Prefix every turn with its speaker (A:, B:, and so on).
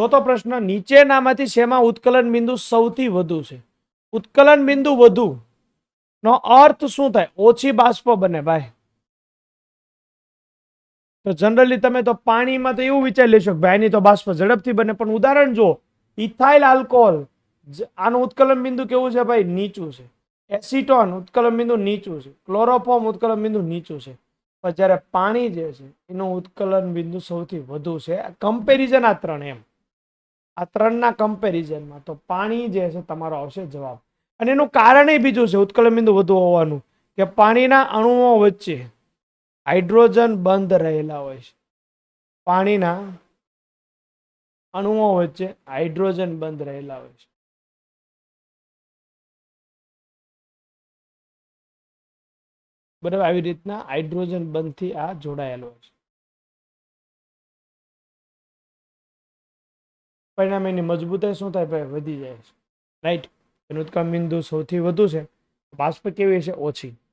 A: ચોથો પ્રશ્ન, નીચેનામાંથી શેમાં ઉત્કલન બિંદુ સૌથી વધુ છે? ઉત્કલન બિંદુ વધુ નો અર્થ શું થાય? ઓછી બાષ્પ બને, ભાઈ. તો જનરલી તમે તો પાણીમાં તો એવું વિચારી લેશો કે ભાઈની તો બાષ્પ ઝડપથી બને, પણ ઉદાહરણ જો ઇથાઇલ આલ્કોહોલ આનું ઉત્કલન બિંદુ કેવું છે ભાઈ? નીચું છે. એસિટોન ઉત્કલન બિંદુ નીચું છે. ક્લોરોફોર્મ ઉત્કલન બિંદુ નીચું છે. પણ જ્યારે પાણી જે છે, એનું ઉત્કલન બિંદુ સૌથી વધુ છે. કમ્પેરિઝન આ ત્રણ એમ. આ ત્રણના કમ્પેરિઝનમાં તો પાણી જે છે તમારો આવશે જવાબ. અને એનું કારણ એ બીજું છે ઉત્કલન બિંદુ વધુ હોવાનું, કે પાણીના અણુઓ વચ્ચે હાઇડ્રોજન બંધ રહેલા હોય છે. પાણીના અણુઓ વચ્ચે હાઇડ્રોજન બંધ રહેલા હોય છે. બરાબર, આવી રીતના હાઇડ્રોજન બંધથી આ જોડાયેલો છે. પરિણામે એની મજબૂતાઈ શું થાય ભાઈ? વધી જાય છે. રાઈટ એનું ઉત્કલન બિંદુ સૌથી વધુ છે. બાષ્પ કેવી છે ઓછી.